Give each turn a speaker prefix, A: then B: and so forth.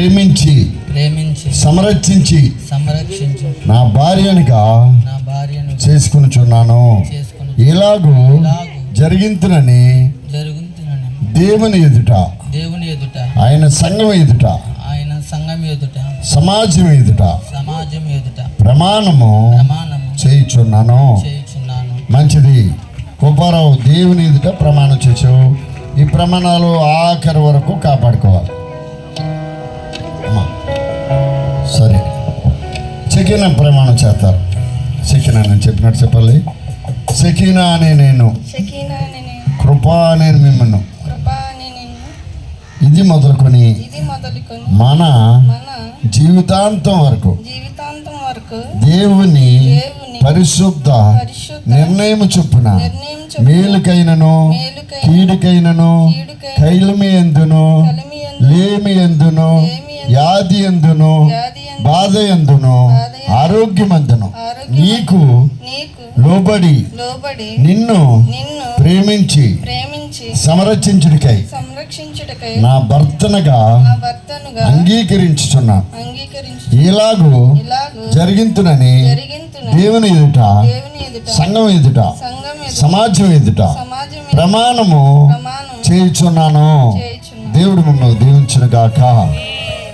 A: ప్రేమించి
B: ప్రేమించి
A: సంరక్షించి
B: సంరక్షించు
A: నా భార్యనిగా
B: నా భార్యను
A: చేసుకునిచున్నాను.
B: చేసుకుని
A: ఇలాగూ జరిగింతునని దేవుని ఎదుట
B: దేవుని ఎదుట
A: ఆయన సంఘం ఎదుట
B: ఆయన సంఘం ఎదుట
A: సమాజం ఎదుట
B: సమాజం ఎదుట
A: ప్రమాణము
B: ప్రమాణము
A: చేయుచున్నాను.
B: చేయుచున్నాను.
A: మంచిది. కుప్పారావు దేవుని ఎదుట ప్రమాణం చేసావు ఈ ప్రమాణాలు ఆఖరి వరకు కాపాడుకోవాలి సెకీనా ప్రమాణం చేస్తారు. సెకీనా నేను చెప్పినట్టు చెప్పాలి. సెకీనా అనే నేను. కృపా అనే మిమ్మల్ని ఇది మొదలుకొని
C: ఇది మొదలుకొని
A: మన జీవితాంతం వరకు దేవుని పరిశుద్ధ నిర్ణయం చొప్పున మేలుకైనను
C: మేలుకై
A: కీడుకైనను
C: కీడుకై
A: కైలమి ఎందును లేమి ఎందును వ్యాధి ఎందును బాధ ఎందును ఆరోగ్యమందును
C: ఆరోగ్యమందు
A: నీకు లోబడి
C: లోబడి
A: నిన్ను ప్రేమించి సంరక్షించుడికై నా భర్తనగా అంగీకరించుచున్నా
C: అంగీకరించు
A: ఇలాగూ జరిగింతునని
C: జరిగింతున
A: దేవుని ఎదుట సంఘం ఎదుట
C: సమాజం ఎదుట
A: ప్రమాణము
C: ప్రమాణం
A: చేయుచున్నాను
C: చేయుచున్నాను
A: దేవుడు మిమ్మల్ని దీవించును గాక